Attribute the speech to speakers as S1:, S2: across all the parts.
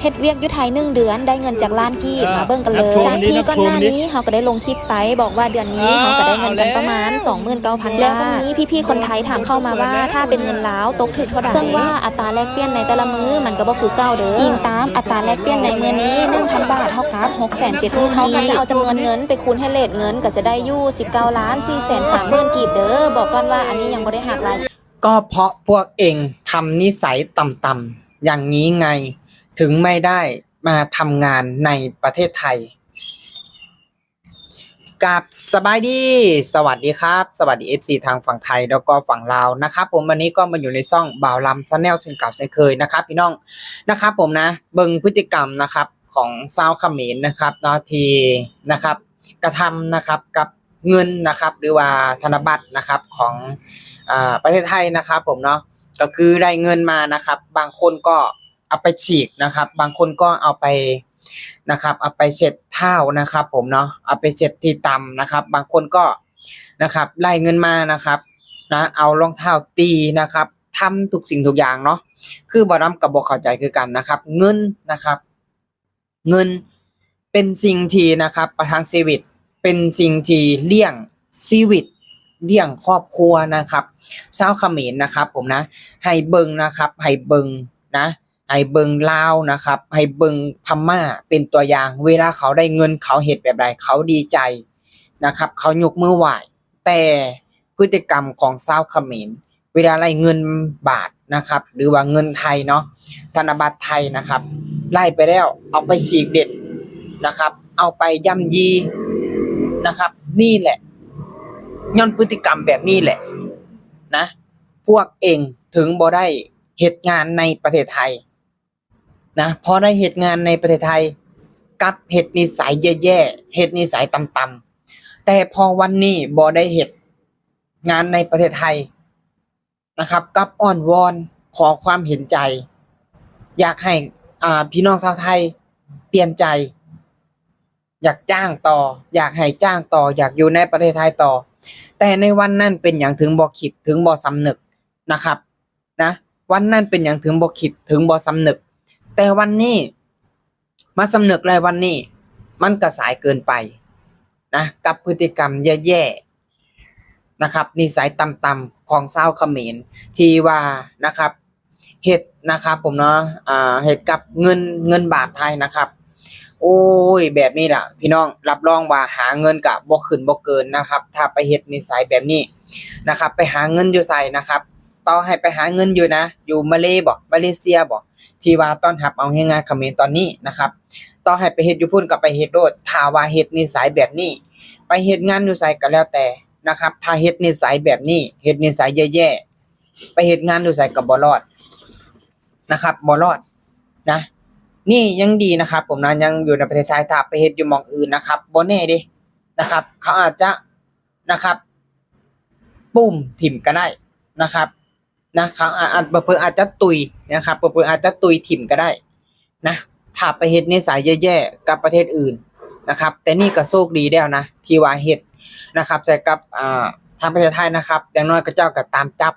S1: เฮ็ดเวียกอยู่ไทยหนึ่งเดือนได้เงินจากล้านกีบ
S2: เออ
S1: มาเบิ่งกันเลย
S2: นับโชว์
S1: จากที่
S2: นี้
S1: ก่อนหน้า
S2: นับโชว์นี้
S1: นี้เฮาก็ได้ลงคลิปไป บอกว่าเดือนนี้
S2: เออ
S1: เฮาก็ได้เงินกันประมาณ
S2: เอาแล้ว
S1: 29,000แล้วก็มีพี่ๆคนไทยถามเข้ามาว่า ถ้าเป็นเงินลาวตกถึงเท่าใดซึ่งว่าอัตราแลกเปลี่ยนในแต่ละมื้อมันก็บ่คือเก่าเด้ออิงตามอัตราแลกเปลี่ยนในมื้อนี้ 1,000 บาทเท่ากับ670,000เฮาก็จะเอาจำนวนเงินไปคูณให้เลทเงินก็จะได้อยู่19ล้าน430,000กีบเด้อบอกก่อนว่าอันนี้ยังบ่ได้หักราย
S3: ก็เพราะพวกเองทำนิสัยต่ำๆอย่างนี้ไง ถึงไม่ได้มาทำงานในประเทศไทยกับสบายดี สวัสดีครับ สวัสดี FC ทางฝั่งไทยแล้วก็ฝั่งลาวนะครับ ผมวันนี้ก็มาอยู่ในซ่องบ่าวลำซันแนลเช่นเก่าเช่นเคยนะครับ พี่น้องนะครับ ผมนะเบิงพฤติกรรมนะครับของซาวขมรนนะครับนาที่นะครับ กระทำนะครับกับเงินนะครับ หรือว่าธนบัตรนะครับของอ่าประเทศไทยนะครับ ผมเนาะก็คือได้เงินมานะครับ บางคนก็ เอาไปฉีกนะครับ บางคนก็เอาไปนะครับ เอาไปเสร็จเท้านะครับ ผมเนาะเอาไปเสร็จที่ตำนะครับ บางคนก็นะครับไล่เงินมานะครับนะเอารองเท้าตีนะครับทำทุกสิ่งทุกอย่างเนาะคือบอรัมกับบอเข้าใจคือกันนะครับ เงินนะครับ เงินเป็นสิ่งที่นะครับประทังชีวิตเป็นสิ่งที่เลี่ยงชีวิตเลี่ยงครอบครัวนะครับชาวเขมรนะครับ ผมนะ ให้เบิงนะครับ ให้เบิงนะ ให้เบิงลาวนะครับให้เบิงพม่าเป็นตัวอย่าง เวลาเขาได้เงินเขาเหตุแบบใดเขาดีใจนะครับ เขายกมือไหว้แต่พฤติกรรมของชาวเขมรเวลาไล่เงินบาทนะครับ หรือว่าเงินไทยเนาะธนบัตรไทยนะครับ ไล่ไปแล้วเอาไปฉีกเด็ดนะครับ เอาไปย่ำยีนะครับ นี่แหละย้อนพฤติกรรมแบบนี้แหละนะ พวกเองถึงบ่ได้เหตุงานในประเทศไทย นะพอได้เหตุงานในประเทศไทย กับเหตุนิสัยแย่ๆเหตุนิสัยต่ำๆแต่พอวันนี้บ่ได้เหตุงานในประเทศไทยนะครับ กับอ้อนวอนขอความเห็นใจ อยากให้อ่าพี่น้องชาวไทยเปลี่ยนใจ อยากจ้างต่อ อยากให้จ้างต่อ อยากอยู่ในประเทศไทยต่อ แต่ในวันนั้นเป็นอย่างถึงบ่คิดถึงบ่สำนึกนะครับนะวันนั้นเป็นอย่างถึงบ่คิดถึงบ่สำนึก แต่วันนี้ มาสำนึกเลยวันนี้ มันก็สายเกินไปนะกับพฤติกรรมแย่ๆนะครับนิสัยต่ำๆของชาวเขมรที่ว่านะครับเฮ็ดนะครับผมเนาะอ่าเฮ็ดกับเงินเงินบาทไทยนะครับ โอ้ยแบบนี้ล่ะ พี่น้องรับรองว่าหาเงินกะบ่ขึ้นบ่เกินนะครับ ถ้าไปเฮ็ดนิสัยแบบนี้นะครับ ไปหาเงินอยู่ใส่นะครับ ต่อให้ไปหาเงินอยู่นะ อยู่มาเลบ่มาเลเซียบ่ที่ว่าต้อนรับเอาให้งานเขมรตอนนี้นะครับ ต่อให้ไปเฮ็ดอยู่พุ่นก็ไปเฮ็ดโลดถ้าว่าเฮ็ดนิสัยแบบนี้ ไปเฮ็ดงานอยู่ไสก็แล้วแต่นะครับ ถ้าเฮ็ดนิสัยแบบนี้เฮ็ดนิสัยแย่ๆไปเฮ็ดงานอยู่ไสก็บ่รอดนะครับบ่รอดนะ นี่ยังดีนะครับ ผมนะยังอยู่ในประเทศไทยถ้าไปเฮ็ดอยู่หมองอื่นนะครับบ่แน่ด้นะครับ เขาอาจจะนะครับ ปุ่มถิ่มก็ได้นะครับ นะเขาอาจอาจเพิ่อาจจะตุยนะครับเพิ่อาจจะตุยถิ่มก็ได้นะถ้าไปเฮ็ดนิสัยแย่ๆกับประเทศอื่นนะครับ แต่นี่ก็โชคดีแล้วนะ ที่ว่าเฮ็ดนะครับใส่กับอ่าทางประเทศไทยนะครับอย่างน้อยก็เจ้าก็ตามจับ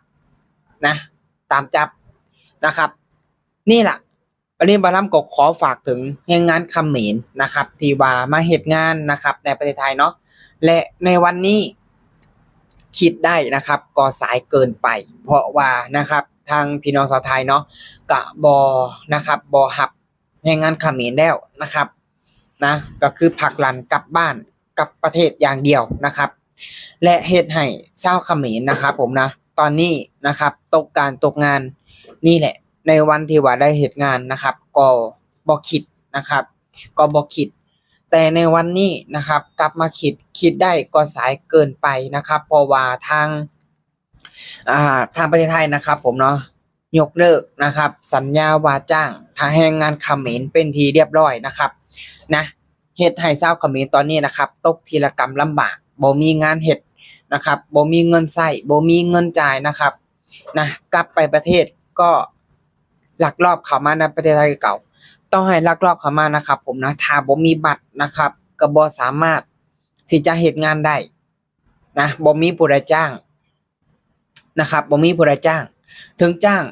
S3: นะตามจับนะครับ นี่แหละวันนี้บารัมก็ขอฝากถึงแรงงานคำเขมรนะครับ ที่ว่ามาเหตุงานนะครับในประเทศไทยเนาะและในวันนี้ คิดได้นะครับก็สายเกินไป เพราะว่านะครับทางพี่น้องชาวไทยเนาะกะบอนะครับบอหับแรงงานขมรแล้วนะครับนะก็คือผักลันกลับบ้านกลับประเทศอย่างเดียวนะครับ และเหตุให้ชาวเขมรนนะครับผมนะตอนนี้นะครับตกการตกงานนี่แหละ ในวันที่ว่าได้เหตุงานนะครับก็บ่คิดนะครับ ก็บ่คิด แต่ในวันนี้นะครับกลับมาคิดคิดได้ก็สายเกินไปนะครับเพราะว่าทางทางประเทศไทยนะครับ ผมเนาะยกเลิกนะครับ สัญญาว่าจ้างทางแรงงานเขมรเป็นทีเรียบร้อยนะครับนะเฮ็ดให้ชาวเขมรตอนนี้นะครับ ตกทีละกรรมลำบากบ่มีงานเฮ็ดนะครับบ่มีเงินใช้บ่มีเงินจ่ายนะครับนะกลับไปประเทศก็หลักลอบเข้ามาในประเทศไทยเก่า ต้องให้ลักลอบเข้ามานะครับ ผมนะถ้าบ่มีบัตรนะครับก็บ่สามารถที่จะเฮ็ดงานได้นะบ่มีผู้ใดจ้างนะครับบ่มีผู้ใดจ้าง ถึงจ้าง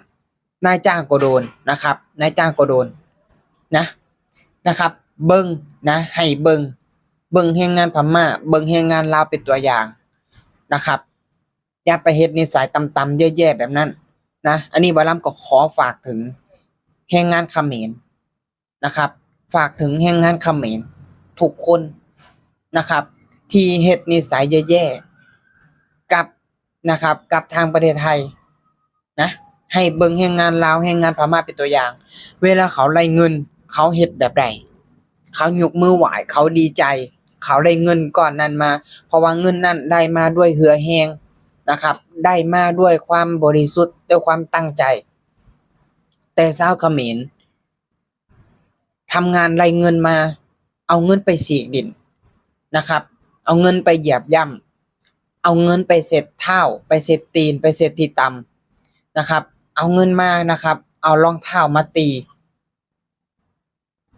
S3: นายจ้างก็โดนนะครับนายจ้างก็โดนนะนะครับ เบิงนะ ให้เบิงเบิงแรงงานพม่า เบิงแรงงานลาวเป็นตัวอย่างนะครับอย่าไปเฮ็ดนิสัยต่ำๆแย่ๆแบบนั้นนะ อันนี้บาลัมก็ขอฝากถึงแรงงานเขมร นะครับ ฝากถึงแรงงานเขมรทุกคนนะครับ ที่เฮ็ดนิสัยแย่ๆกับนะครับ กับทางประเทศไทยนะให้เบิ่งแรงงานลาวแรงงานพม่าเป็นตัวอย่าง เวลาเขาไล่เงิน เขาเฮ็ดแบบใดเขายกมือไหวเขาดีใจ เขาได้เงินก่อนนั้นมา เพราะว่าเงินนั้นได้มาด้วยเหือแหงนะครับ ได้มาด้วยความบริสุทธิ์ด้วยความตั้งใจ แต่ชาวเขมร ทำงานไล่เงินมา เอาเงินไปสีกดินนะครับ เอาเงินไปเหยียบย่ำเอาเงินไปเสร็จเท้าไปเสร็จตีน ไปเสร็จที่ต่ำนะครับ เอาเงินมานะครับ เอารองเท้ามาตี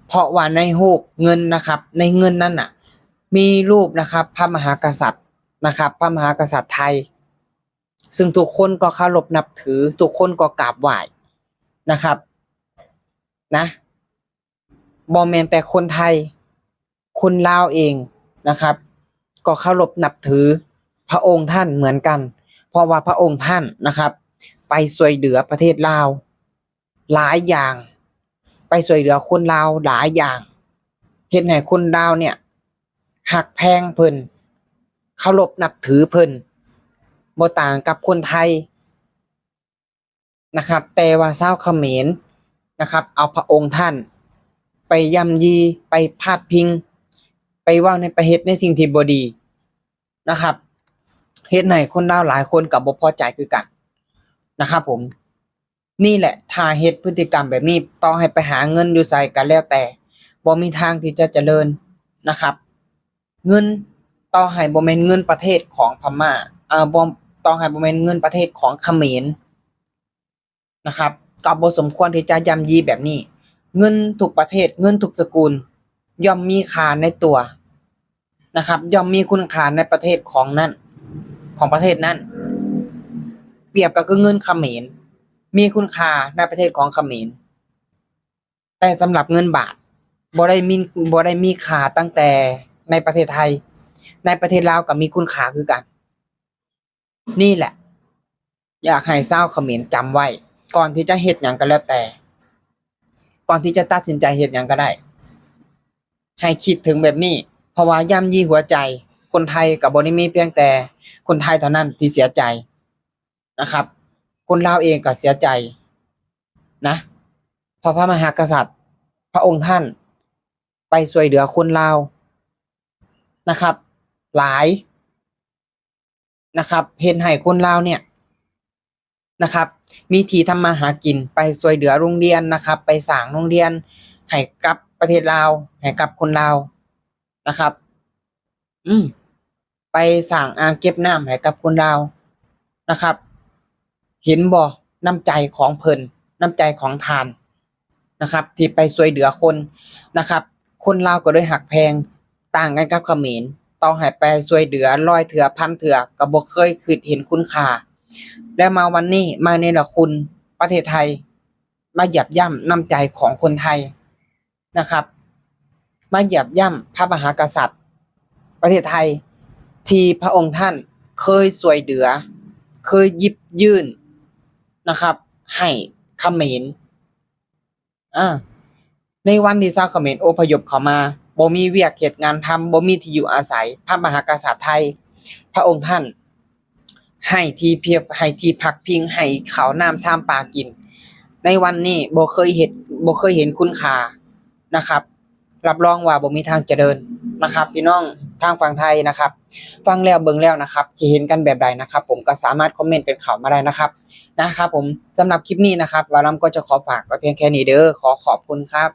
S3: เพราะว่าในรูปเงินนะครับ ในเงินนั้นน่ะ มีรูปนะครับ พระมหากษัตริย์นะครับ พระมหากษัตริย์ไทย ซึ่งทุกคนก็เคารพนับถือ ทุกคนก็กราบไหว้นะครับ นะ บอแมนแต่คนไทย คนลาวเองนะครับ ก็เคารพนับถือพระองค์ท่านเหมือนกัน เพราะว่าพระองค์ท่านนะครับ ไปช่วยเหลือประเทศลาวหลายอย่าง ไปช่วยเหลือคนลาวหลายอย่างเฮ็ดให้คนลาวเนี่ยหักแพงเพิ่นเคารพนับถือเพิ่นบ่ต่างกับคนไทยนะครับ แต่ว่าชาวเขมรนะครับ เอาพระองค์ท่าน ไปย่ำยีไปพาดพิง ไปว่าในประเฮ็ดในสิ่งที่บดีนะครับเฮ็ดให้คนลาวหลายคนก็บ่พอใจคือกันนะครับผม นี่แหละถ้าเฮ็ดพฤติกรรมแบบนี้ต่อให้ไปหาเงินอยู่ไสก็แล้วแต่บ่มีทางที่จะเจริญนะครับ เงินต่อให้บ่แม่นเงินประเทศของพม่าเอ่อบ่ต่อให้บ่แม่นเงินประเทศของเขมรนะครับก็บ่สมควรที่จะยำยีแบบนี้ เงินทุกประเทศ เงินทุกสกุล ย่อมมีค่าในตัวนะครับ ย่อมมีคุณค่าในประเทศของนั้นของประเทศนั้นเปรียบก็คือเงินเขมรมีคุณค่าในประเทศของเขมรแต่สำหรับเงินบาทบ่ได้มีบ่ได้มีค่าตั้งแต่ในประเทศไทย ในประเทศลาวก็มีคุณค่าคือกัน นี่แหละ อยากให้ชาวเขมรจำไว้ ก่อนที่จะเฮ็ดหยังก็แล้วแต่ ก่อนที่จะตัดสินใจเฮ็ดหยังก็ได้ ให้คิดถึงแบบนี้ เพราะว่าย่ำยี่หัวใจ คนไทยกับบ่ได้มีเพียงแต่คนไทยเท่านั้นที่เสียใจนะครับ คนลาวเองก็เสียใจนะพราะพระมหากษัตริย์ พระองค์ท่าน ไปช่วยเหลือคนลาวนะครับ หลายนะครับเห็นให้คนลาวเนี่ยนะครับ มีที่ทำมาหากินไปช่วยเหลือโรงเรียนนะครับ ไปสร้างโรงเรียนให้กับประเทศลาวให้กับคนลาวนะครับ อืมไปสร้างอ่างเก็บน้ำให้กับคนลาวนะครับ เห็นบ่น้ำใจของเพิ่นน้ำใจของทานนะครับ ที่ไปช่วยเหลือคนนะครับ คนลาวก็เลยหักแพงต่างกันกับเขมรต้องให้ไปช่วยเหลือร้อยเถื่อพันเถื่อก็บ่เคยคิดเห็นคุณค่า และมาวันนี้มาในละคุณประเทศไทย มาหยียบย่ำน้ำใจของคนไทยนะครับ มาหยียบย่ำพระมหากษัตริย์ ประเทศไทย ที่พระองค์ท่านเคยสวยเหลือ เคยยิบยื่นนะครับ ให้เขมรอ่าในวันที่ชาวเขมรอพยพเข้ามาบ่มีเวียกเฮ็ดงานทำบ่มีที่อยู่อาศัย พระมหากษัตริย์ไทย พระองค์ท่าน ให้ที่เพียบให้ที่พักพิงให้ขาวน้ำท่ามปลากิน ในวันนี้บ่เคยเห็นบ่เคยเห็นคุณค่านะครับ รับรองว่าบ่มีทางเจริญนะครับ พี่น้องทางฝั่งไทยนะครับ ฟังแล้วเบิ่งแล้วนะครับที่เห็นกันแบบใดนะครับ ผมก็สามารถคอมเมนต์กันข้าวมาได้นะครับนะครับ ผมสำหรับคลิปนี้นะครับวารัมก็จะขอฝากไว้เพียงแค่นี้เด้อขอขอบคุณครับ